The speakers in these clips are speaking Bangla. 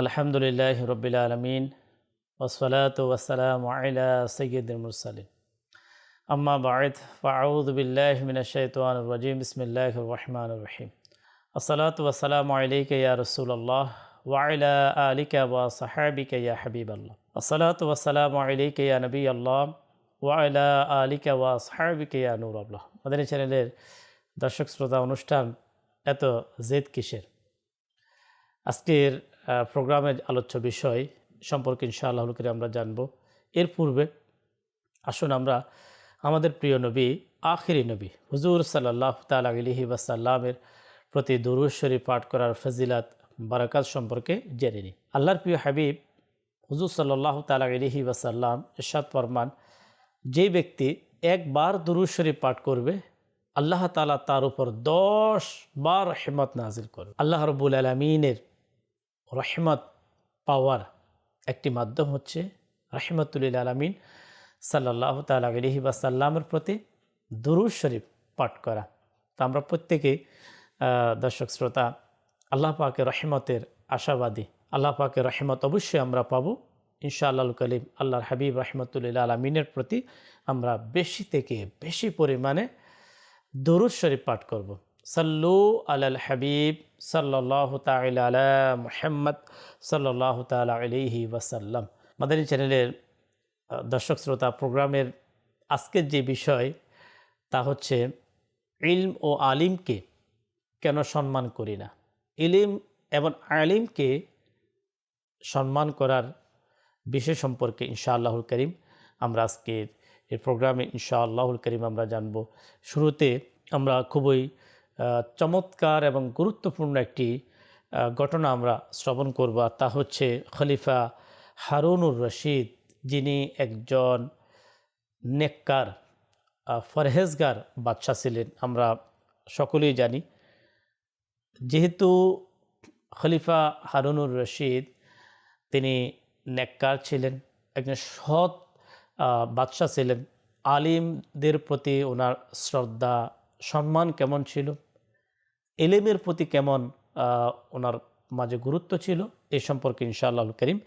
আলহামদুলিল্লাহ রবিল আলমিন ওসলাত ওসালাম আলা সৈয়দুল মুরসালিন। আম্মা বায়দ ফাউদ বিল্লাহ মিনাশাইতান রাজিম বিসমিল্লাহ রহমান রহিম। আসসালাত ওয়াসালাম আলাইকা ইয়া রসুল্লাহ ওয়াইলা আলিকা ওয়া সাহাবিকা ইয়া হাবিব আল্লাহ আসসালাত ওয়াসালাম আলাইকা ইয়া নবী আল্লাহ ওয়াইলা আলিকা ওয়া সাহাবিকা ইয়া নূর আল্লাহ এই চ্যানেলের দর্শক শ্রোতা অনুষ্ঠান এত জেদ কিসের? আজকের প্রোগ্রামের আলোচ্য বিষয় সম্পর্কে ইনশাআল্লাহ করে আমরা জানব। এর পূর্বে আসুন আমরা আমাদের প্রিয় নবী, আখিরি নবী, হুজুর সাল্লাহ তাল আলহি ওয়াসাল্লামের প্রতি দুরুশ্বরী পাঠ করার ফজিলাত, বারাকাত সম্পর্কে জেনে নিই। আল্লাহর প্রিয় হাবিব, হুজুর সাল্লাহ তাল আলহি ওয়াসাল্লাম ইরশাদ ফরমান, যে ব্যক্তি একবার দুরুশ্বরী পাঠ করবে, আল্লাহ তালা তার উপর দশ বার রহমত নাজিল করবে। আল্লাহ রবুল আলমিনের রহমত পাওয়ার একটি মাধ্যম হচ্ছে রহমতুল্লিল আলমিন সাল্লাহ তাল আলহি বাসাল্লামের প্রতি দুরুজ শরীফ পাঠ করা। তা আমরা প্রত্যেকেই আহ, দর্শক শ্রোতা আল্লাহ পাকের রহমতের আশাবাদী। আল্লাহ পাকের রহমত অবশ্যই আমরা পাবো। ইনশাআল্লাহ কলিম আল্লাহর হাবিব রহমতুল্লিল আলমিনের প্রতি আমরা বেশি থেকে বেশি পরিমাণে দরুদ শরীফ পাঠ করব। সাল্লু আলাল হাবিব সাল্লাহ তাল মুহাম্মদ সাল্লাহ তাল আলিহি ওয়াসাল্লাম। মাদানী চ্যানেলের দর্শক শ্রোতা প্রোগ্রামের আজকের যে বিষয়, তা হচ্ছে ইলম ও আলিমকে কেন সম্মান করি না? ইলিম এবং আলিমকে সম্মান করার বিষয় সম্পর্কে ইনশাআল্লাহুল করিম আমরা আজকের এই প্রোগ্রামে ইনশাআল্লাহুল করিম আমরা জানব। শুরুতে আমরা খুবই চমৎকার এবং গুরুত্বপূর্ণ একটি ঘটনা আমরা শ্রবণ করব তা হচ্ছে খলিফা হারুনুর রশিদ, যিনি একজন নেককার ফরহেজগার বাদশাহ ছিলেন, আমরা সকলেই জানি। যেহেতু খলিফা হারুনুর রশিদ, তিনি নেককার ছিলেন, একজন সৎ বাদশাহ ছিলেন, আলিমদের প্রতি ওনার শ্রদ্ধা সম্মান কেমন ছিল? এলেমের প্রতি কেমন ওনার মাঝে গুরুত্ব ছিল? এ সম্পর্কে ইনশাআল্লাহ করিম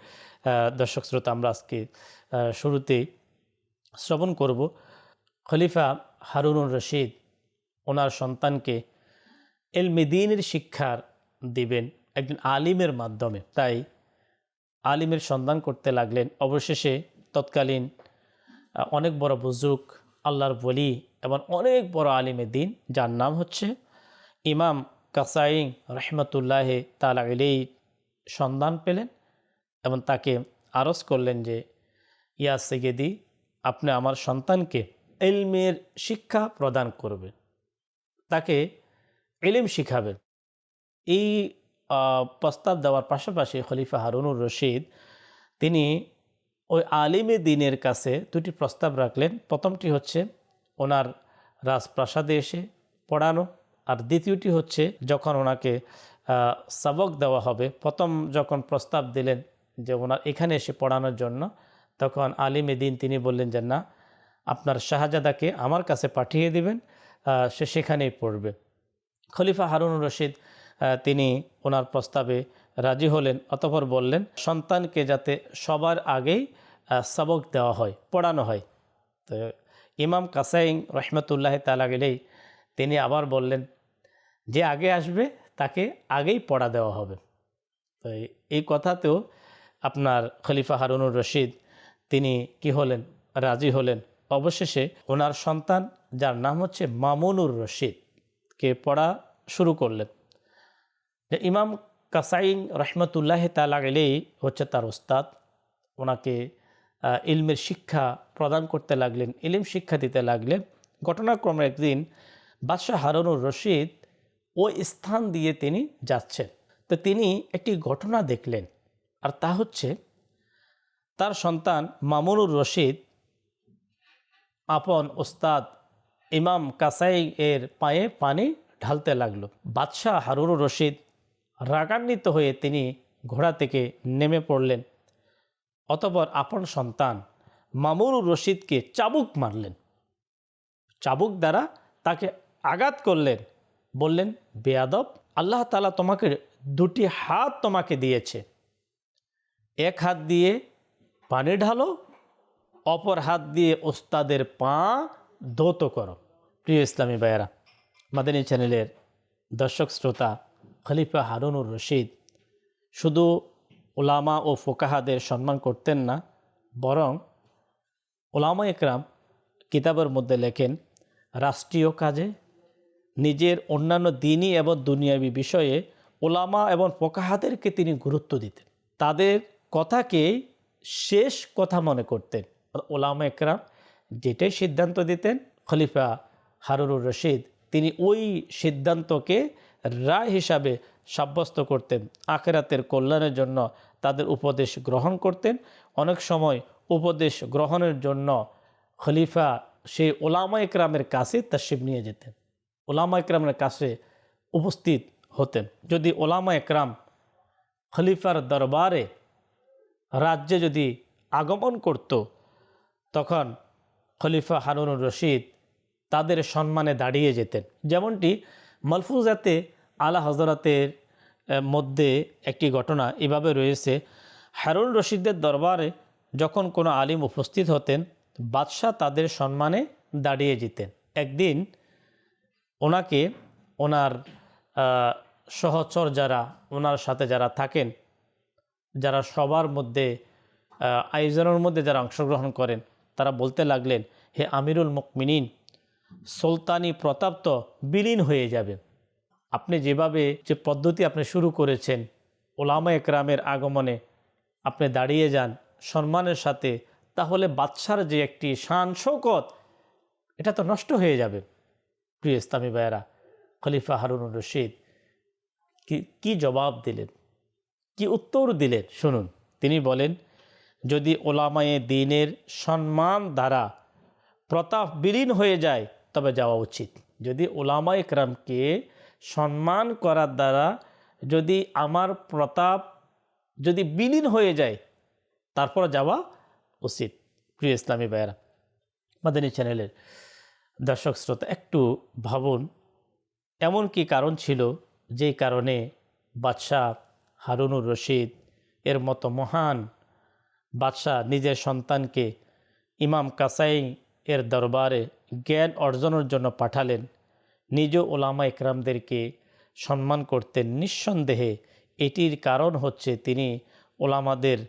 দর্শক শ্রোতা, আমরা আজকে শুরুতে শ্রবণ করব। খলিফা হারুনুর রশিদ ওনার সন্তানকে এলমেদিনের শিক্ষার দিবেন একজন আলিমের মাধ্যমে। তাই আলিমের সন্ধান করতে লাগলেন। অবশেষে তৎকালীন অনেক বড় বুজুর্গ, আল্লাহর বলি এবং অনেক বড় আলিমের দিন, যার নাম হচ্ছে ইমাম কাসাইং রহমতুল্লাহ তালা এলেই সন্ধান পেলেন এবং তাকে আরজ করলেন যে, ইয়া সেগেদি আপনি আমার সন্তানকে এলমের শিক্ষা প্রদান করবেন। তাকে এলিম শিখাবেন। এই প্রস্তাব দেওয়ার পাশাপাশি খলিফা হারুনুর রশিদ তিনি ওই আলিমে দিনের কাছে দুটি প্রস্তাব রাখলেন। প্রথমটি হচ্ছে ওনার রাজপ্রাসাদে এসে পড়ানো। আর দ্বিতীয়টি হচ্ছে যখন ওনাকে সবক দেওয়া হবে, প্রথম যখন প্রস্তাব দিলেন যে ওনার এখানে এসে পড়ানোর জন্য, তখন আলিমে এদিন তিনি বললেন যে, না, আপনার শাহজাদাকে আমার কাছে পাঠিয়ে দিবেন সে সেখানেই পড়বে। খলিফা হারুন রশিদ তিনি ওনার প্রস্তাবে রাজি হলেন, অতপর বললেন, সন্তানকে যাতে সবার আগেই সবক দেওয়া হয়, পড়ানো হয়। তো ইমাম কাসাইং রহমতুল্লাহ তালা গেলেই তিনি আবার বললেন, যে আগে আসবে, তাকে আগেই পড়া দেওয়া হবে। তো এই- কথাতেও আপনার খলিফা হারুনুর রশিদ তিনি কি হলেন, রাজি হলেন। অবশেষে ওনার সন্তান, যার নাম হচ্ছে মামুনুর রশিদ, কে পড়া শুরু করলেন। যে ইমাম কাসাইং রহমতুল্লাহ তালা গেলেই হচ্ছে তার ওস্তাদ, ওনাকে ইলমের শিক্ষা প্রদান করতে লাগলেন, ইলিম শিক্ষা দিতে লাগলেন। ঘটনাক্রমে একদিন বাদশাহ হারুনুর রশিদ ওই স্থান দিয়ে তিনি যাচ্ছেন। তো তিনি একটি ঘটনা দেখলেন আর তা হচ্ছে, তার সন্তান মামুনুর রশিদ, আপন ওস্তাদ ইমাম কাসাই এর পায়ে পানি ঢালতে লাগল। বাদশাহ হারুনুর রশিদ রাগান্বিত হয়ে তিনি ঘোড়া থেকে নেমে পড়লেন। অতপর আপন সন্তান মামুনুর রশিদকে চাবুক মারলেন। চাবুক দ্বারা তাকে আঘাত করলেন। বললেন, বেয়াদব, আল্লাহ তালা তোমাকে দুটি হাত তোমাকে দিয়েছে। এক হাত দিয়ে পানি ঢালো, অপর হাত দিয়ে ওস্তাদের পা ধৌত করো। প্রিয় ইসলামী ভাইয়েরা, মাদানী চ্যানেলের দর্শক শ্রোতা খলিফা হারুনুর রশিদ শুধু ওলামা ও ফোকাহাদের সম্মান করতেন না, বরং ওলামা একরাম কিতাবের মধ্যে লেখেন, রাষ্ট্রীয় কাজে নিজের অন্যান্য দিনই এবং দুনিয়াবী বিষয়ে ওলামা এবং ফোকাহাদেরকে তিনি গুরুত্ব দিতেন। তাদের কথাকে শেষ কথা মনে করতেন। ওলামা একরাম যেটাই সিদ্ধান্ত দিতেন, খলিফা হারুনুর রশিদ, তিনি ওই সিদ্ধান্তকে রায় হিসাবে সাব্যস্ত করতেন। আখেরাতের কল্যাণের জন্য তাদের উপদেশ গ্রহণ করতেন। অনেক সময় উপদেশ গ্রহণের জন্য খলিফা সেই ওলামা একরামের কাছে তাশিব নিয়ে যেতেন। ওলামা একরামের কাছে উপস্থিত হতেন। যদি ওলামা একরাম খলিফার দরবারে রাজ্যে যদি আগমন করত, তখন খলিফা হারুনুর রশিদ তাদের সম্মানে দাঁড়িয়ে যেতেন। যেমনটি মলফুজাতে আলা হজরতের মধ্যে একটি ঘটনা এভাবে রয়েছে। হারুন রশিদের দরবারে যখন কোনো আলিম উপস্থিত হতেন, বাদশাহ তাদের সম্মানে দাঁড়িয়ে যেতেন। একদিন ওনাকে ওনার সহচর যারা, ওনার সাথে যারা থাকেন, যারা সবার মধ্যে আয়োজনের মধ্যে যারা অংশগ্রহণ করেন, তারা বলতে লাগলেন, হে আমিরুল মুকমিনিন সুলতানি প্রতাপ তো বিলীন হয়ে যাবে। আপনি যেভাবে যে পদ্ধতি আপনি শুরু করেছেন, ওলামা একরামের আগমনে আপনি দাঁড়িয়ে যান সম্মানের সাথে, তাহলে বাদশার যে একটি শান শৌকত এটা তো নষ্ট হয়ে যাবে। প্রিয় ইসলামী ভাইয়েরা, খলিফা হারুনুর রশিদ কি কি জবাব দিলেন? কি উত্তর দিলেন? শুনুন, তিনি বলেন, যদি ওলামায়ে দিনের সম্মান দ্বারা প্রতাপ বিলীন হয়ে যায়, তবে যাওয়া উচিত। যদি ওলামা একরামকে সম্মান করার দ্বারা যদি আমার প্রতাপ যদি বিলীন হয়ে যায়, তারপর যাওয়া উচিত। প্রিয় ইসলামী ভাইয়েরা, মাদানী চ্যানেলের দর্শক শ্রোতা, একটু ভাবুন, এমন কি কারণ ছিল যেই কারণে বাদশাহ হারুনুর রশিদ এর মতো মহান বাদশাহ নিজের সন্তানকে ইমাম কাসাই এর দরবারে জ্ঞান অর্জনের জন্য পাঠালেন? নিজ ওলামা একরামদেরকে সম্মান করতেন। নিঃসন্দেহে এটির কারণ হচ্ছে তিনি ওলামাদের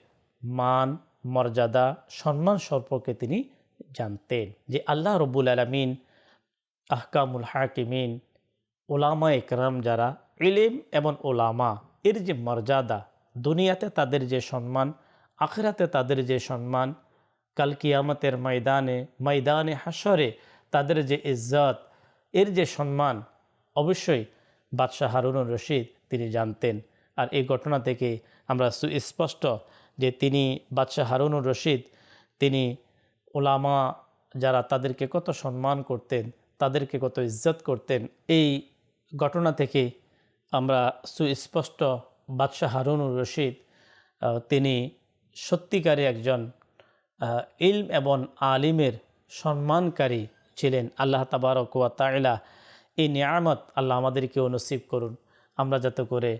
মান, মর্যাদা, সম্মান সম্পর্কে তিনি জানতেন যে আল্লাহ রব্বুল আলমিন, আহকামুল হাকিমিন, ওলামা একরাম যারা ইলিম এবং ওলামা, এর যে মর্যাদা, দুনিয়াতে তাদের যে সম্মান, আখেরাতে তাদের যে সম্মান, কাল কিয়ামতের ময়দানে ময়দানে হাসরে তাদের যে ইজ্জত এর যে সম্মান, অবশ্যই বাদশাহ হারুনুর রশিদ তিনি জানতেন। আর এই ঘটনা থেকে আমরা সুস্পষ্ট যে তিনি বাদশাহ হারুনুর রশিদ, তিনি ওলামা যারা তাদেরকে কত সম্মান করতেন, তাদেরকে কত ইজ্জত করতেন, এই ঘটনা থেকে আমরা সুস্পষ্ট বাদশাহ হারুনুর রশিদ তিনি সত্যিকারী একজন ইলম এবং আলিমের সম্মানকারী ছিলেন আল্লাহ তাবারক ওয়া তাইলা এই নিয়ামত আল্লাহ আমাদেরকেও নসিব করুন। আমরা যাতে করে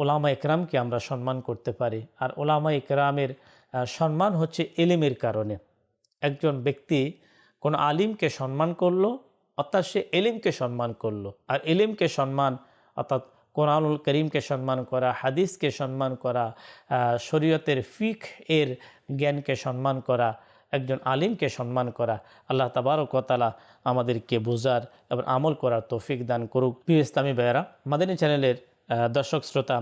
ওলামা একরামকে আমরা সম্মান করতে পারি। আর ওলামা একরামের সম্মান হচ্ছে এলিমের কারণে। একজন ব্যক্তি কোন আলিমকে সম্মান করল, অর্থাৎ সে এলিমকে সম্মান করল। আর এলিমকে সম্মান, অর্থাৎ কোরআনুল করিমকে সম্মান করা, হাদিসকে সম্মান করা শরীয়তের ফিক এর জ্ঞানকে সম্মান করা একজন আলিমকে সম্মান করা, আল্লাহ তাবারকতালা আমাদেরকে বোঝার এবং আমল করার তৌফিক দান করুক। প্রিয় ইসলামী ভাইয়েরা, মাদানী চ্যানেলের দর্শক শ্রোতা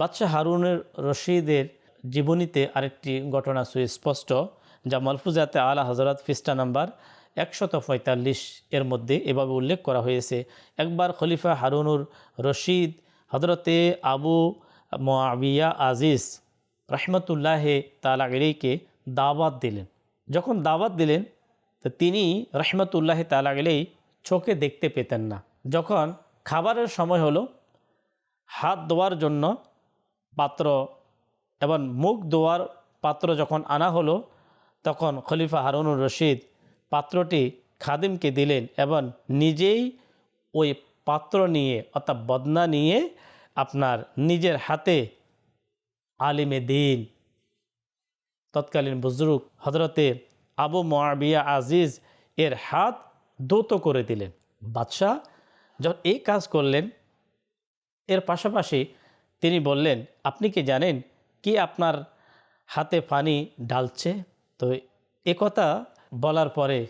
বাদশাহ হারুনের রশিদের জীবনীতে আরেকটি ঘটনা সুস্পষ্ট, যা মালফুজাতে আলা হজরত ফিস্টা নাম্বার একশত পঁয়তাল্লিশ এর মধ্যে এভাবে উল্লেখ করা হয়েছে, একবার খলিফা হারুনুর রশিদ হজরতে আবু মোয়াবিয়া আজিজ রহমতুল্লাহ তালা আলীকে দাওয়াত দিলেন। যখন দাওয়াত দিলেন, তো তিনি রহমতুল্লাহ তালা আলী চোখে দেখতে পেতেন না। যখন খাবারের সময় হলো, হাত ধোয়ার জন্য পাত্র এবং মুখ ধোয়ার পাত্র যখন আনা হলো, তখন খলিফা হারুনুর রশিদ পাত্রটি খাদিমকে দিলেন এবং নিজেই ওই পাত্র নিয়ে অর্থাৎ বদনা নিয়ে আপনার নিজের হাতে আলিমে দিন তৎকালীন বুজরুক হজরতে আবু মোয়াবিয়া আজিজ এর হাত দৌত করে দিলেন। বাদশাহ যখন এই কাজ করলেন, এর পাশাপাশি তিনি বললেন, আপনি কি জানেন কি আপনার হাতে পানি ডালছে? তো এ কথা বলার পরে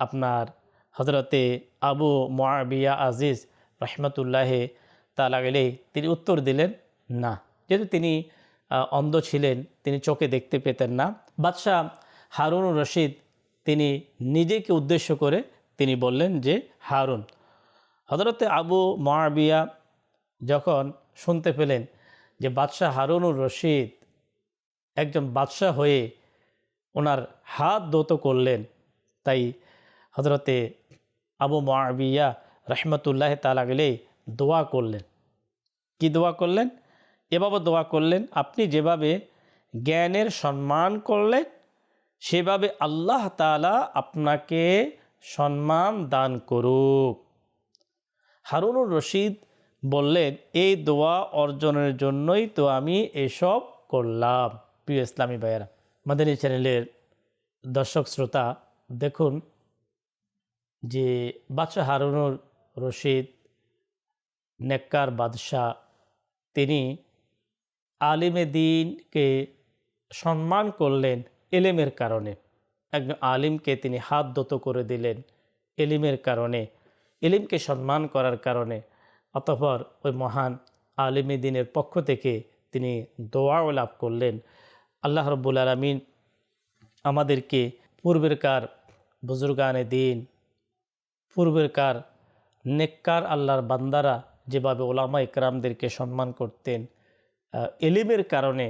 আপনার হজরতে আবু মোয়াবিয়া আজিজ রহমতুল্লাহে তালা তিনি উত্তর দিলেন, না। যেহেতু তিনি অন্ধ ছিলেন, তিনি চোখে দেখতে পেতেন না। বাদশাহ হারুন রশিদ, তিনি নিজেকে উদ্দেশ্য করে তিনি বললেন যে, হারুন। হজরতে আবু মহাবিয়া যখন শুনতে পেলেন যে বাদশাহ হারুনুর রশিদ একজন বাদশাহ হয়ে ওনার হাত দোত করলেন, তাই হজরতে আবু মহাবিয়া রহমতুল্লাহ তালা গেলে দোয়া করলেন। কি দোয়া করলেন? এভাবে দোয়া করলেন, আপনি যেভাবে জ্ঞানের সম্মান করলেন, সেভাবে আল্লাহ তালা আপনাকে সম্মান দান করুক। হারুনুর রশিদ বললেন, এই দোয়া অর্জনের জন্যই তো আমি এসব করলাম। প্রিয় ইসলামী ভাইয়েরা, মাদানী চ্যানেলের দর্শক শ্রোতা, দেখুন যে বাদশাহ হারুনুর রশিদ, নেককার বাদশাহ, তিনি আলিমে দিনকে সম্মান করলেন এলেমের কারণে। একজন আলিমকে তিনি হাত দত করে দিলেন এলিমের কারণে, এলিমকে সম্মান করার কারণে। অতঃপর ওই মহান আলিমে দিনের পক্ষ থেকে তিনি দোয়াও লাভ করলেন। আল্লাহ রব্বুল আলমিন আমাদেরকে পূর্বেরকার বুজুর্গানে দিন পূর্বেরকার নেককার আল্লাহর বান্দারা যেভাবে ওলামা ইকরামদেরকে সম্মান করতেন এলিমের কারণে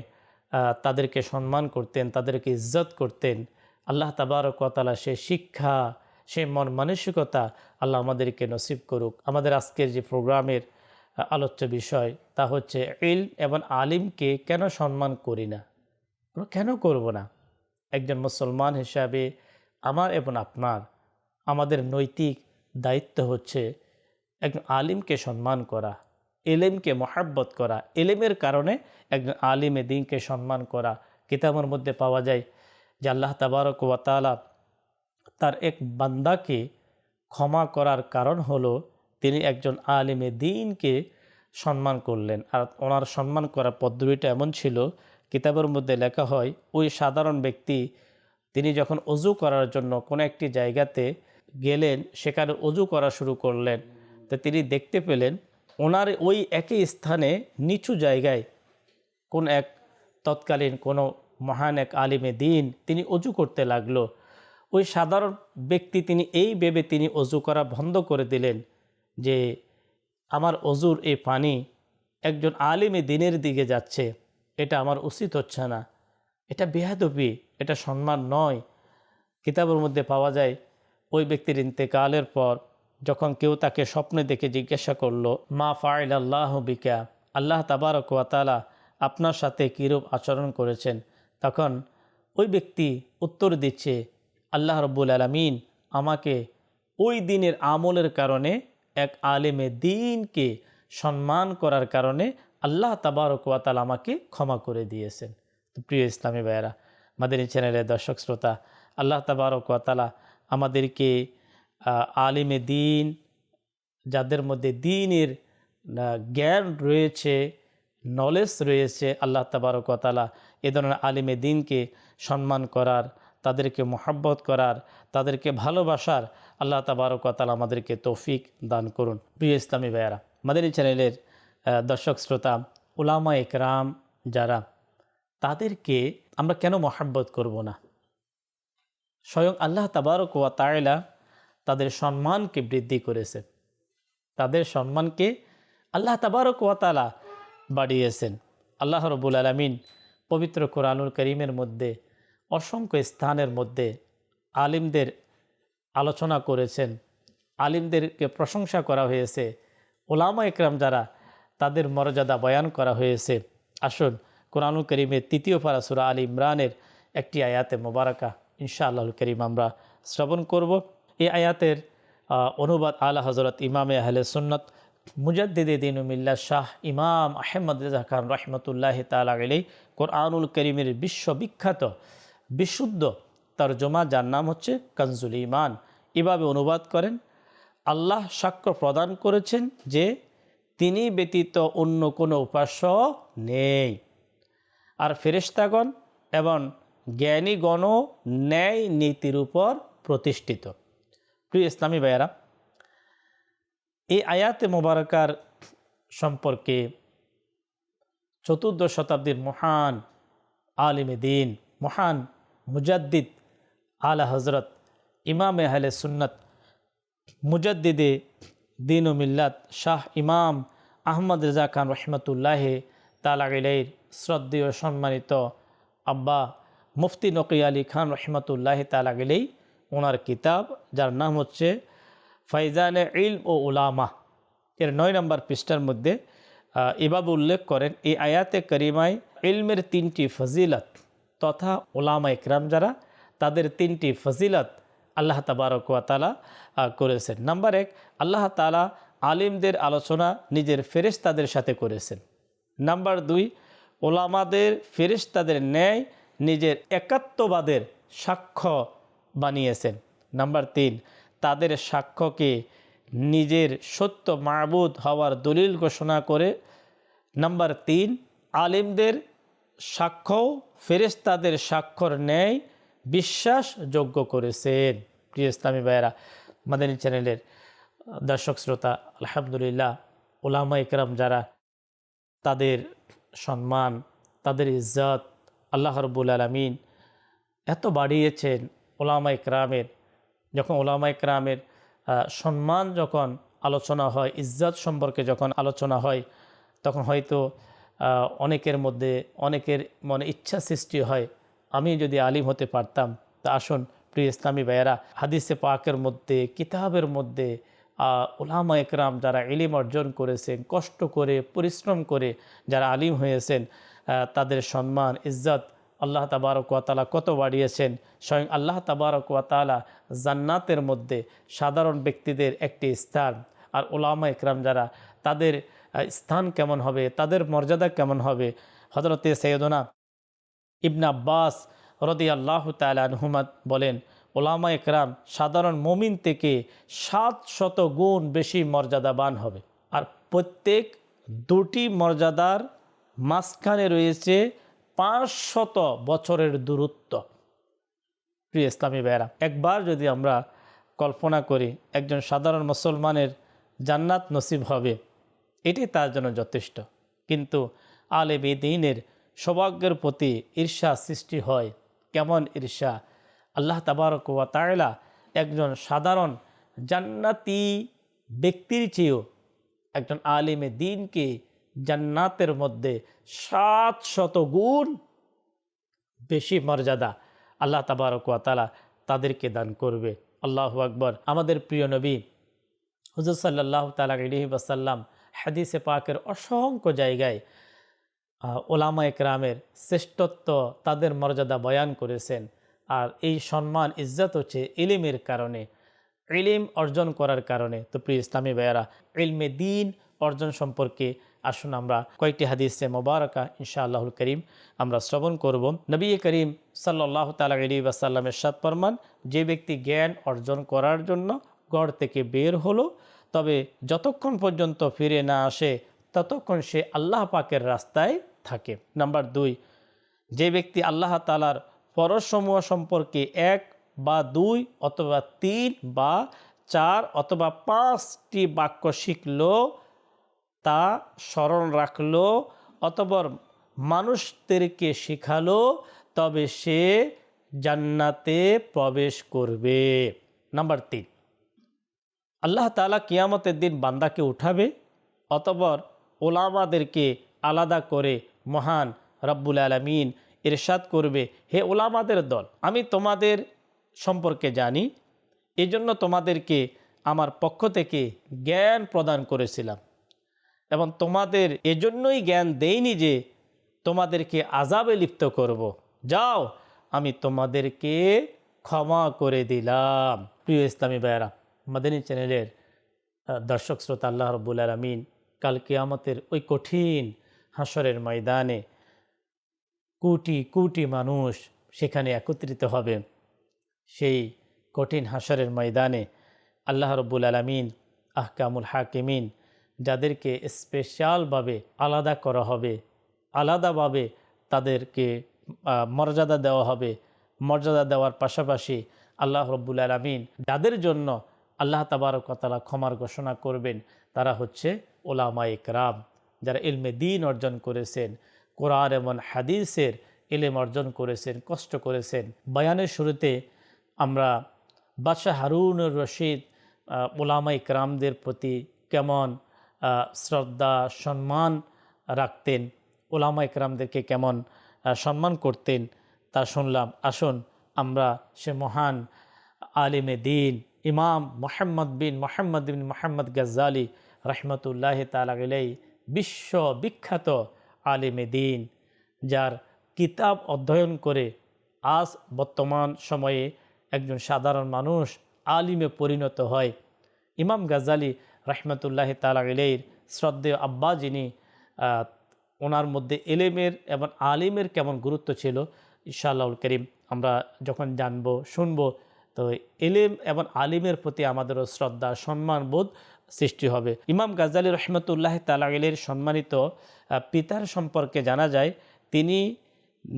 তাদেরকে সম্মান করতেন, তাদেরকে ইজ্জত করতেন। আল্লাহ তাবারকতালা সে শিক্ষা, সে মন মানসিকতা আল্লাহ আমাদেরকে নসিব করুক। আমাদের আজকের যে প্রোগ্রামের আলোচ্য বিষয় তা হচ্ছে ইল এবং আলিমকে কেন সম্মান করি না? আমরা কেন করব না? একজন মুসলমান হিসাবে আমার এবং আপনার, আমাদের নৈতিক দায়িত্ব হচ্ছে একজন আলিমকে সম্মান করা। এলেমকে মহাব্বত করা, এলেমের কারণে একজন আলিমে দিনকে সম্মান করা কিতাবের মধ্যে পাওয়া যায় যে আল্লাহ তাবারক ওয়াতালা তার এক বান্দাকে ক্ষমা করার কারণ হলো তিনি একজন আলিমে দিনকে সম্মান করলেন। আর ওনার সম্মান করার পদ্ধতিটা এমন ছিল, কিতাবের মধ্যে লেখা হয়, ওই সাধারণ ব্যক্তি তিনি যখন অজু করার জন্য কোনো একটি জায়গাতে গেলেন, সেখানে অজু করা শুরু করলেন। তো তিনি দেখতে পেলেন ওনার ওই একই স্থানে নিচু জায়গায় কোন এক তৎকালীন কোনো মহান এক আলিমে দিন তিনি অজু করতে লাগল। ওই সাধারণ ব্যক্তি তিনি এই ভেবে তিনি অজু করা বন্ধ করে দিলেন যে, আমার অজুর এই পানি একজন আলিমে দিনের দিকে যাচ্ছে। এটা আমার উচিত হচ্ছে না। এটা বেহাদবি এটা সম্মান নয়। কিতাবের মধ্যে পাওয়া যায়, ওই ব্যক্তির ইন্তেকালের পর যখন কেউ তাকে স্বপ্নে দেখে জিজ্ঞাসা করল, মা ফাইল আল্লাহ বিকা? আল্লাহ তাবারক ওয়াতালা আপনার সাথে কীরূপ আচরণ করেছেন? তখন ওই ব্যক্তি উত্তর দিচ্ছে, আল্লাহ রব্বুল আলমিন আমাকে ওই দিনের আমলের কারণে এক আলেমে দিনকে সম্মান করার কারণে আল্লাহ তাবারক ওয়াতাল আমাকে ক্ষমা করে দিয়েছেন। প্রিয় ইসলামী ভাইয়েরা মাদানী চ্যানেলের দর্শক শ্রোতা, আল্লাহ তাবারক ওয়াতালা আমাদেরকে আলিমে দিন, যাদের মধ্যে দিনের জ্ঞান রয়েছে নলেজ রয়েছে, আল্লাহ তাবারকতালা এ ধরনের আলিমে দিনকে সম্মান করার, তাদেরকে মোহাব্বত করার, তাদেরকে ভালোবাসার আল্লাহ তাবারকতালা আমাদেরকে তৌফিক দান করুন। প্রিয় ইসলামী ভাইয়ারা, আমাদের এই চ্যানেলের দর্শক শ্রোতা, উলামা একরাম যারা, তাদেরকে আমরা কেন মোহাব্বত করব না? স্বয়ং আল্লাহ তাবারক তাইলা তাদের সম্মানকে বৃদ্ধি করেছে। তাদের সম্মানকে আল্লাহ তাবারক ওয়া তাআলা বাড়িয়েছেন। আল্লাহ রবুল আলমিন পবিত্র কোরআনুল করিমের মধ্যে, অসংখ্য স্থানের মধ্যে আলিমদের আলোচনা করেছেন। আলিমদেরকে প্রশংসা করা হয়েছে। ওলামা একরাম যারা, তাদের মর্যাদা বয়ান করা হয়েছে। আসুন, কোরআনুল করিমের তৃতীয় পারা সুরা আলী ইমরানের একটি আয়াতে মোবারকা ইনশা আল্লাহুল করিম আমরা শ্রবণ করব। এই আয়াতের অনুবাদ আলা হজরত ইমামে আহলে সুন্নত মুজাদ্দিদে দিনুমিল্লা শাহ ইমাম আহমদ রেজা খান রহমতুল্লাহ তালা আলাই কোরআনুল করিমের বিশ্ববিখ্যাত, বিশুদ্ধ তর্জমা যার নাম হচ্ছে কনজুল ইমান এভাবে অনুবাদ করেন, আল্লাহ সাক্ষ্য প্রদান করেছেন যে তিনি ব্যতীত অন্য কোনো উপাস্য নেই। আর ফেরেশতাগণ এবং জ্ঞানীগণও ন্যায় নীতির উপর প্রতিষ্ঠিত। প্রিয় ইসলামী ভাইয়েরা, এই আয়াতে মোবারকার সম্পর্কে চতুর্দশ শতাব্দীর মহান আলিমে দিন, মহান মুজাদ্দিদ আলা হজরত ইমাম আহলে সুন্নত, মুজাদ্দিদে দিন ও মিল্লাত শাহ ইমাম আহমদ রেজা খান রহমতুল্লাহ তালাগিলের শ্রদ্ধেয় সম্মানিত আব্বা মুফতি নকি আলী খান রহমতুল্লাহ তালাগিলেই ওনার কিতাব, যার নাম হচ্ছে ফাইজানে ইল ও উলামা। এর নয় নম্বর পৃষ্ঠার মধ্যে এভাবে উল্লেখ করেন, এই আয়াতে করিমায় ইলমের তিনটি ফজিলত তথা ওলামা ইকরাম যারা, তাদের তিনটি ফজিলত আল্লাহ তাবারক তালা করেছেন। নাম্বার এক, আল্লাহ তালা আলিমদের আলোচনা নিজের ফেরেশতাদের সাথে করেছেন। নাম্বার দুই ওলামাদের ফেরেশতাদের ন্যায় নিজের একাত্মবাদের সাক্ষ্য বানিয়েছেন। নাম্বার তিন, তাদের সাক্ষ্যকে নিজের সত্য মাবুদ হওয়ার দলিল ঘোষণা করে। নাম্বার তিন, আলিমদের সাক্ষ্য ফেরেশতাদের স্বাক্ষর ন্যায় বিশ্বাসযোগ্য করেছেন। প্রিয় ইসলামী ভাইয়েরা, মাদানী চ্যানেলের দর্শক শ্রোতা, আলহামদুলিল্লাহ, ওলামা ইকরাম যারা, তাদের সম্মান, তাদের ইজ্জত আল্লাহ রব্বুল আলমিন এত বাড়িয়েছেন। ওলামা ইকরামের যখন ওলামা ইকরামের সম্মান যখন আলোচনা হয়, ইজ্জত সম্পর্কে যখন আলোচনা হয়, তখন হয়তো অনেকের মধ্যে অনেকের মনে ইচ্ছা সৃষ্টি হয়, আমি যদি আলিম হতে পারতাম, তা আসুন প্রিয় ইসলামী ভাইয়েরা, হাদিসে পাকের মধ্যে, কিতাবের মধ্যে ওলামা একরাম যারা এলিম অর্জন করেছেন, কষ্ট করে, পরিশ্রম করে যারা আলিম হয়েছেন তাদের সম্মান, ইজ্জত আল্লাহ তাবারক ওয়াতালা কত বাড়িয়েছেন? স্বয়ং আল্লাহ তাবারক ওয়াতালা জান্নাতের মধ্যে সাধারণ ব্যক্তিদের একটি স্থান। আর ওলামা ইকরাম যারা, তাদের স্থান কেমন হবে? তাদের মর্যাদা কেমন হবে? হজরতে সৈয়দনা ইবনা আব্বাস রদি আল্লাহ তালহুমাদ বলেন ওলামা একরাম সাধারণ মমিন থেকে সাত শত গুণ বেশি মর্যাদাবান হবে। আর প্রত্যেক দুটি মর্যাদার মাঝখানে রয়েছে পাঁচ শত বছরের দূরত্ব। প্রিয় ইসলামী ভাইয়েরা, একবার যদি আমরা কল্পনা করি, একজন সাধারণ মুসলমানের জান্নাত নসিব হবে, এটি তার জন্য যথেষ্ট। কিন্তু আলেম দিনের সৌভাগ্যের প্রতি ঈর্ষা সৃষ্টি হয়, কেমন ঈর্ষা? আল্লাহ তাবারক ওয়া তাআলা একজন সাধারণ জান্নাতি ব্যক্তির চেয়েও একজন আলিমে দিনকে জান্নাতের মধ্যে সাত শত গুণ বেশি মর্যাদা আল্লাহ তাবারক ওয়া তাআলা তাদেরকে দান করবে। আল্লাহ আকবর। আমাদের প্রিয় নবী হুজুর সাল্লাহ তালা আলহি বাসাল্লাম হাদিসে পাকের অসংখ্য জায়গায় ওলামা একরামের শ্রেষ্ঠত্ব তাদের মর্যাদা বয়ান করেছেন। আর এই সম্মান, ইজ্জত হচ্ছে ইলিমের কারণে, ইলিম অর্জন করার কারণে। তো প্রিয় ইসলামী ভাইয়ারা, ইলমে দিন অর্জন সম্পর্কে আসুন আমরা কয়েকটি হাদিসে মোবারকা ইনশা আল্লাহুল করিম, আমরা শ্রবণ করব। নবী করিম সাল্লাহ তালা আলী ওয়াসাল্লামের সাত ফরমান, যে ব্যক্তি জ্ঞান অর্জন করার জন্য গড় থেকে বের হলো, তবে যতক্ষণ পর্যন্ত ফিরে না আসে, ততক্ষণ সে আল্লাহ পাকের রাস্তায় থাকে। নাম্বার দুই, যে ব্যক্তি আল্লাহ তালার পরসমূহ সম্পর্কে এক বা দুই অথবা তিন বা চার অথবা পাঁচটি বাক্য শিখল তা স্মরণ রাখল অথবা মানুষদেরকে শেখালো, তবে সে জান্নাতে প্রবেশ করবে। নাম্বার তিন। আল্লাহ তালা কিয়ামতের দিন বান্দাকে উঠাবে, অতপর ওলামাদেরকে আলাদা করে মহান রব্বুল আলমিন ইরশাদ করবে। হে ওলামাদের দল, আমি তোমাদের সম্পর্কে জানি, এজন্য তোমাদেরকে আমার পক্ষ থেকে জ্ঞান প্রদান করেছিলাম। এবং তোমাদের এজন্যই জ্ঞান দেইনি যে তোমাদেরকে আজাবে লিপ্ত করব। যাও, আমি তোমাদেরকে ক্ষমা করে দিলাম প্রিয় ইসলামী ভাইয়েরা, মাদানী চ্যানেলের দর্শক শ্রোতা, আল্লাহ রব্বুল আলমিন কাল কিয়ামতের ওই কঠিন হাসরের ময়দানে কোটি কোটি মানুষ সেখানে একত্রিত হবে সেই কঠিন হাসরের ময়দানে আল্লাহ রব্বুল আলমিন আহকামুল হাকিমিন যাদেরকে স্পেশালভাবে আলাদা করা হবে, আলাদাভাবে তাদেরকে মর্যাদা দেওয়া হবে, মর্যাদা দেওয়ার পাশাপাশি আল্লাহ রব্বুল আলমিন যাদের জন্য আল্লাহ তাবারকতালা ক্ষমার ঘোষণা করবেন, তারা হচ্ছে ওলামা ইকরাম যারা ইলমে দিন অর্জন করেছেন, কোরআন এবং হাদিসের ইলেম অর্জন করেছেন, কষ্ট করেছেন। বয়ানের শুরুতে আমরা বাদশাহ হারুনুর রশিদ ওলামা ইকরামদের প্রতি কেমন শ্রদ্ধা, সম্মান রাখতেন। ওলামা ইকরামদেরকে কেমন সম্মান করতেন তা শুনলাম। আসুন আমরা সে মহান আলিমে দিন, ইমাম মোহাম্মদ বিন মোহাম্মদ বিন মোহাম্মদ গজ্জালি রহমতুল্লাহ তালাই বিশ্ব বিখ্যাত আলিমে দিন, যার কিতাব অধ্যয়ন করে আজ বর্তমান সময়ে একজন সাধারণ মানুষ আলিমে পরিণত হয়। ইমাম গাজ্জালি রহমতুল্লাহ তালাইর শ্রদ্ধেয় আব্বা যিনি ওনার মধ্যে এলেমের এবং আলিমের কেমন গুরুত্ব ছিল ইশাআল্লাহুল করিম আমরা যখন জানব, শুনব, তো এলেম এবং আলিমের প্রতি আমাদেরও শ্রদ্ধা, সম্মান বোধ সৃষ্টি হবে। ইমাম গাজ্জালি রহমতুল্লাহ তালাইলের সম্মানিত পিতার সম্পর্কে জানা যায়, তিনি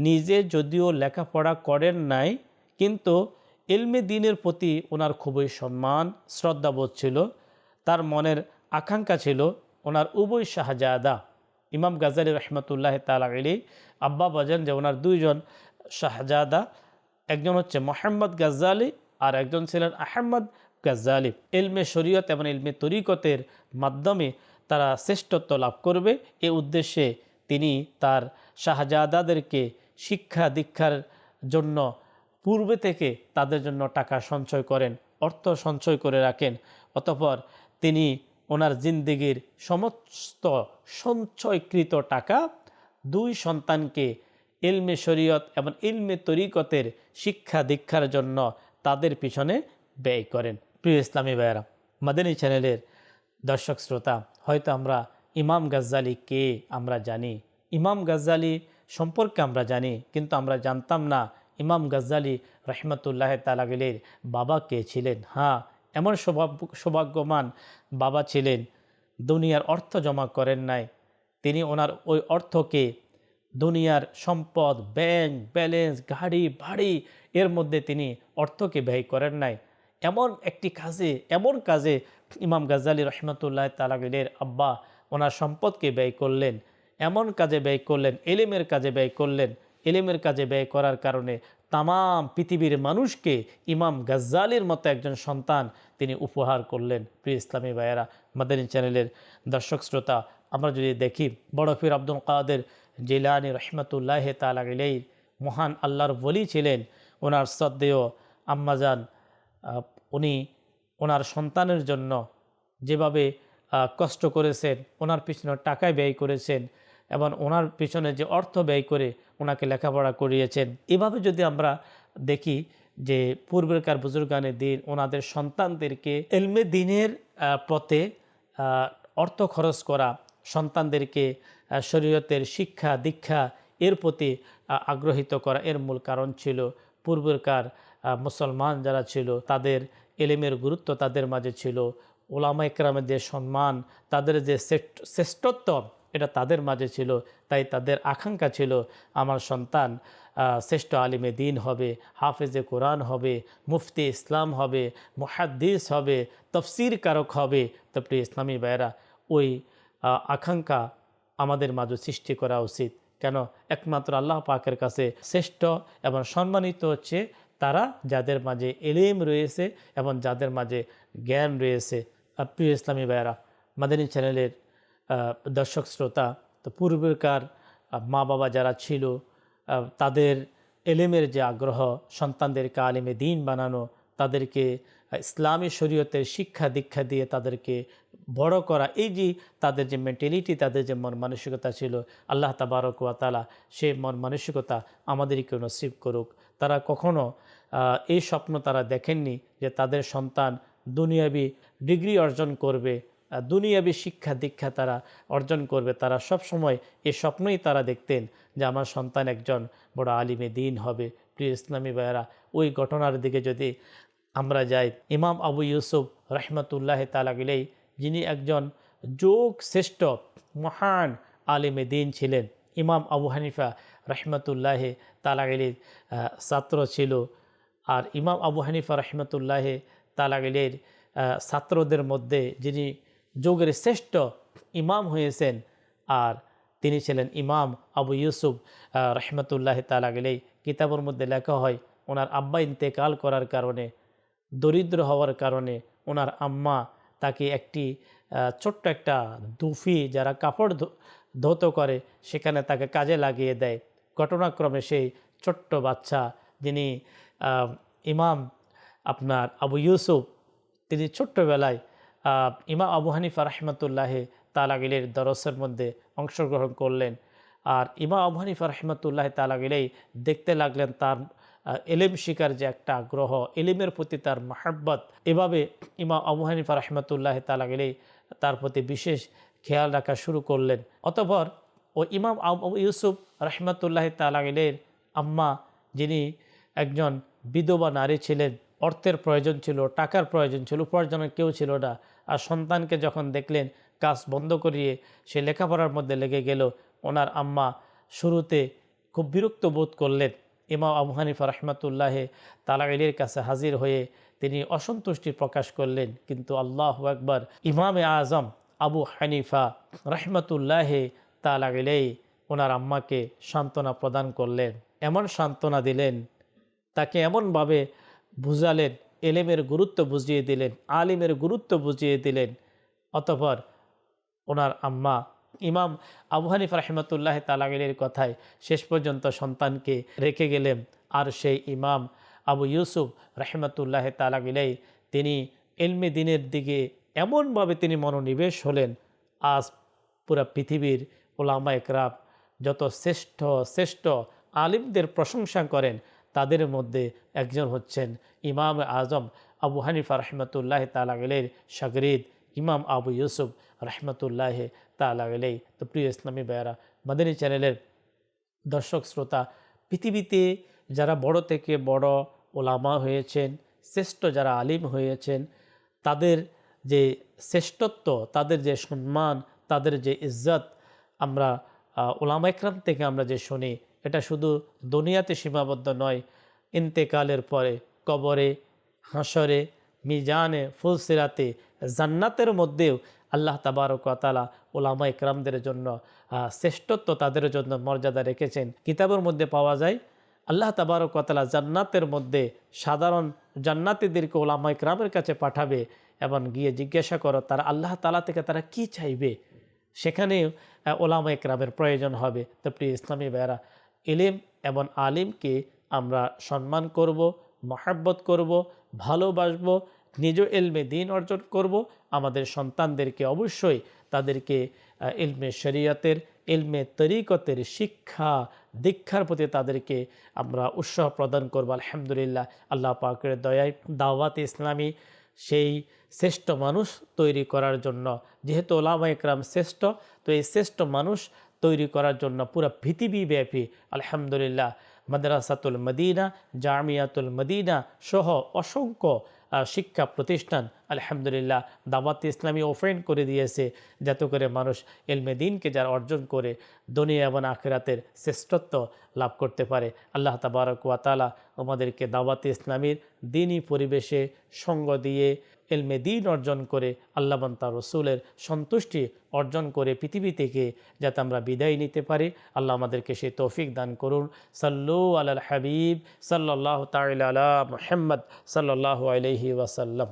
নিজে যদিও লেখাপড়া করেন নাই, কিন্তু এলমে দিনের প্রতি ওনার খুবই সম্মান, শ্রদ্ধাবোধ ছিল। তার মনের আকাঙ্ক্ষা ছিল ওনার উভয় শাহজাদা। ইমাম গাজালি রহমতুল্লাহ তালি আব্বা বাজান যে ওনার দুইজন শাহজাদা, একজন হচ্ছে মোহাম্মদ গাজ্জালি আর একজন ছিলেন আহম্মদ গাজ্জালি। ইলমে শরীয়ত এবং ইলমে তরিকতের মাধ্যমে তারা শ্রেষ্ঠত্ব লাভ করবে। এ উদ্দেশ্যে তিনি তার শাহজাদাদেরকে শিক্ষা দীক্ষার জন্য পূর্বে থেকে তাদের জন্য টাকা সঞ্চয় করেন, অর্থ সঞ্চয় করে রাখেন। অতঃপর তিনি ওনার জিন্দিগির সমস্ত সঞ্চয়কৃত টাকা দুই সন্তানকে ইলমে শরীয়ত এবং ইলমে তরিকতের শিক্ষা দীক্ষার জন্য তাদের পিছনে ব্যয় করেন। প্রিয় ইসলামী ভাইয়েরা, মাদানী চ্যানেলের দর্শক শ্রোতা, হয়তো আমরা ইমাম গাজ্জালি কে আমরা জানি, ইমাম গাজ্জালি সম্পর্কে আমরা জানি, কিন্তু আমরা জানতাম না ইমাম গাজ্জালি রহমতুল্লাহ তালাগিলের বাবা কে ছিলেন। হ্যাঁ এমন সৌভাগ্য সৌভাগ্যমান বাবা ছিলেন। দুনিয়ার অর্থ জমা করেন নাই। তিনি ওনার ওই অর্থকে দুনিয়ার সম্পদ, ব্যাংক, ব্যালেন্স, গাড়ি, বাড়ি, এর মধ্যে তিনি অর্থকে ব্যয় করেন নাই। এমন একটি কাজে, এমন কাজে ইমাম গাজ্জালি রহমতুল্লাহ তালাগিলের আব্বা ওনার সম্পদকে ব্যয় করলেন। এমন কাজে ব্যয় করলেন, এলেমের কাজে ব্যয় করলেন। এলেমের কাজে ব্যয় করার কারণে তামাম পৃথিবীর মানুষকে ইমাম গাজ্জালির মতো একজন সন্তান তিনি উপহার করলেন। প্রিয় ইসলামী ভাইয়েরা, মাদানী চ্যানেলের দর্শক শ্রোতা, আমরা যদি দেখি, বড় ফির আব্দুল কাদের জিলানি রহমতুল্লাহ তালাগিলেই মহান আল্লাহর বলি ছিলেন। ওনার শ্রদ্ধেয় আম্মাজান উনি ওনার সন্তানের জন্য যেভাবে কষ্ট করেছেন, ওনার পিছনে টাকায় ব্যয় করেছেন এবং ওনার পিছনে যে অর্থ ব্যয় করে ওনাকে লেখাপড়া করিয়েছেন। এভাবে যদি আমরা দেখি যে পূর্বেকার বুজুর্গানের দিন ওনাদের সন্তানদেরকে এলমে দিনের পথে অর্থ খরচ করা, সন্তানদেরকে শরীয়তের শিক্ষা, দীক্ষা এর প্রতি আগ্রহিত করা এর মূল কারণ ছিল পূর্বেকার মুসলমান যারা ছিল তাদের এলেমের গুরুত্ব তাদের মাঝে ছিল। ওলামা ইকরামের যে সম্মান, তাদের যে শ্রেষ্ঠ- শ্রেষ্ঠত্ব এটা তাদের মাঝে ছিল, তাই তাদের আকাঙ্ক্ষা ছিল, আমার সন্তান শ্রেষ্ঠ আলিমে দিন হবে, হাফেজে কোরআন হবে, মুফতি ইসলাম হবে, মুহাদ্দিস হবে, তফসির কারক হবে। তো প্রিয় ইসলামী ভাইয়েরা, ওই আকাঙ্ক্ষা আমাদের মাঝে সৃষ্টি করা উচিত। কেন? একমাত্র আল্লাহ পাকের কাছে শ্রেষ্ঠ এবং সম্মানিত হচ্ছে তারা যাদের মাঝে এলিম রয়েছে এবং যাদের মাঝে জ্ঞান রয়েছে। প্রিয় ইসলামী ভাইয়েরা, মাদানী চ্যানেলের দর্শক শ্রোতা, তো পূর্বেকার মা বাবা যারা ছিল তাদের এলেমের যে আগ্রহ সন্তানদেরকে আলিমে দিন বানানো, তাদেরকে ইসলামী শরীয়তের শিক্ষা দীক্ষা দিয়ে তাদেরকে বড় করা, এই যে তাদের যে মেন্টালিটি তাদের যে মন মানসিকতা ছিল, আল্লাহ তাবারক ওয়া তাআলা সেই মন মানসিকতা আমাদেরকে নসিব করুক। তারা কখনো এই স্বপ্ন তারা দেখেননি যে তাদের সন্তান দুনিয়াবি ডিগ্রি অর্জন করবে দুনিয়াবি শিক্ষা দীক্ষা তারা অর্জন করবে। তারা সব সময় এই স্বপ্নই তারা দেখতেন যে আমার সন্তান একজন বড় আলিমে দিন হবে। প্রিয় ইসলামী ভাইয়েরা, ওই ঘটনার দিকে যদি আমরা যাই, ইমাম আবু ইউসুফ রহমতুল্লাহ তালাগিলেই যিনি একজন যোগ শ্রেষ্ঠ, মহান আলিমে দিন ছিলেন। ইমাম আবু হানিফা রহমতুল্লাহ তালাগিলির ছাত্র ছিল। আর ইমাম আবু হানিফা রহমতুল্লাহ তালাগিলের ছাত্রদের মধ্যে যিনি যোগের শ্রেষ্ঠ ইমাম হয়েছেন আর তিনি ছিলেন ইমাম আবু ইউসুফ রহমতুল্লাহ তালাগিলেই কিতাবের মধ্যে লেখা হয়, ওনার আব্বা ইন্তেকাল করার কারণে, দরিদ্র হওয়ার কারণে ওনার আম্মা তাকে একটি ছোট্ট একটা দুফি যারা কাপড় ধৌত করে, সেখানে তাকে কাজে লাগিয়ে দেয়। ঘটনাক্রমে সেই ছোট্ট বাচ্চা যিনি ইমাম আপনার আবু ইউসুফ, তিনি ছোট্টবেলায় ইমাম আবু হানিফা রহমতুল্লাহে তালাগিলের দরসের মধ্যে অংশগ্রহণ করলেন। আর ইমাম আবু হানিফা রহমতুল্লাহ তালাগিলেই দেখতে লাগলেন তার এলিম শিকার যে একটা আগ্রহ এলিমের প্রতি তার মাহাব্বত। এভাবে ইমাম আবু হানিফা রহমতুল্লাহ তালাগিলেই তার প্রতি বিশেষ খেয়াল রাখা শুরু করলেন। অতপর ও ইমাম আবু ইউসুফ রহমতুল্লাহ তালাগিলের আম্মা যিনি একজন বিধবা নারী ছিলেন, অর্থের প্রয়োজন ছিল, টাকার প্রয়োজন ছিল, উপার্জনের কেউ ছিল না আর সন্তানকে যখন দেখলেন, কাজ বন্ধ করিয়ে সে লেখাপড়ার মধ্যে লেগে গেল। ওনার আম্মা শুরুতে খুব বিরক্ত বোধ করলেন। ইমাম আবু হানিফা রহমতুল্লাহে তালাগিলির কাছে হাজির হয়ে তিনি অসন্তুষ্টি প্রকাশ করলেন। কিন্তু আল্লাহ একবার ইমামে আজম আবু হানিফা রহমতুল্লাহে তালাগিলেই ওনার আম্মাকে সান্ত্বনা প্রদান করলেন। এমন সান্ত্বনা দিলেন, তাকে এমনভাবে বুঝালেন এলেমের গুরুত্ব বুঝিয়ে দিলেন, আলিমের গুরুত্ব বুঝিয়ে দিলেন। অতপর ওনার আম্মা ইমাম আবু হানিফ রহমতুল্লাহ তালাগিলের কথায় শেষ পর্যন্ত সন্তানকে রেখে গেলেন। আর সেই ইমাম আবু ইউসুফ রহমতুল্লাহ তালাগিলাই তিনি এলমে দিনের দিকে এমনভাবে তিনি মনোনিবেশ হলেন। আজ পুরা পৃথিবীর ওলামা একরাব যত শ্রেষ্ঠ শ্রেষ্ঠ আলিমদের প্রশংসা করেন তাদের মধ্যে একজন হচ্ছেন ইমাম আজম আবু হানিফা রহমতুল্লাহ তালাগলের সাগরিদ ইমাম আবু ইউসুফ রহমতুল্লাহ তালাগলেই তো প্রিয় ইসলামী বেয়ারা মাদানী চ্যানেলের দর্শক শ্রোতা, পৃথিবীতে যারা বড় থেকে বড় ওলামা হয়েছেন, শ্রেষ্ঠ যারা আলিম হয়েছেন, তাদের যে শ্রেষ্ঠত্ব, তাদের যে সম্মান, তাদের যে ইজ্জত আমরা ওলামা একরাম থেকে আমরা যে শুনি এটা শুধু দুনিয়াতে সীমাবদ্ধ নয়, ইন্তেকালের পরে, কবরে হাসরে মিজানে, ফুলসিরাতে, জান্নাতের মধ্যেও আল্লাহ তাবারকালা ওলামা ইকরামদের জন্য শ্রেষ্ঠত্ব তাদের জন্য মর্যাদা রেখেছেন। কিতাবের মধ্যে পাওয়া যায়, আল্লাহ তাবারকালা জান্নাতের মধ্যে সাধারণ জান্নাতিদেরকে ওলামা ইকরামের কাছে পাঠাবে এবং গিয়ে জিজ্ঞাসা করো, তারা আল্লাহ তালা থেকে তারা কি চাইবে? সেখানে ওলামা ইকরামের প্রয়োজন হবে। তো প্রিয় ইসলামী বেড়া ইলিম এবং আলিমকে আমরা সম্মান করব, মহাব্বত করব, ভালোবাসব, নিজ এলমে দিন অর্জন করব। আমাদের সন্তানদেরকে অবশ্যই তাদেরকে এলমে শরীয়তের এলমে তরিকতের শিক্ষা, দীক্ষার প্রতি তাদেরকে আমরা উৎসাহ প্রদান করব। আলহামদুলিল্লাহ, আল্লাহ পাকের দয়ায় দাওয়াত ইসলামী সেই শ্রেষ্ঠ মানুষ তৈরি করার জন্য, যেহেতু ওলামা ইকরাম শ্রেষ্ঠ, তো এই শ্রেষ্ঠ মানুষ তৈরি করার জন্য পুরো পৃথিবীব্যাপী আলহামদুলিল্লাহ, মাদ্রাসাতুল মদিনা, জামিয়াতুল মদিনা সহ অসংখ্য শিক্ষা প্রতিষ্ঠান, আলহামদুলিল্লাহ, দাওয়াত ইসলামী ওফেন করে দিয়েছে। যাতে করে মানুষ এলমে দিনকে যারা অর্জন করে দুনিয়া এবং আখেরাতের শ্রেষ্ঠত্ব লাভ করতে পারে। আল্লাহ তাবারক ওয়াতালা আমাদেরকে দাওয়াত ইসলামীর দিনই পরিবেশে সঙ্গ দিয়ে এলমে দিন অর্জন করে আল্লাহবান তার রসুলের সন্তুষ্টি অর্জন করে পৃথিবী থেকে, যাতে আমরা বিদায় নিতে পারি। আল্লাহ আমাদেরকে সে তৌফিক দান করুন। সাল্লু আল হাবিব সাল্লাহ তাল আলা মোহাম্মদ সাল্লাহ আলহি ওয়াসাল্লাম।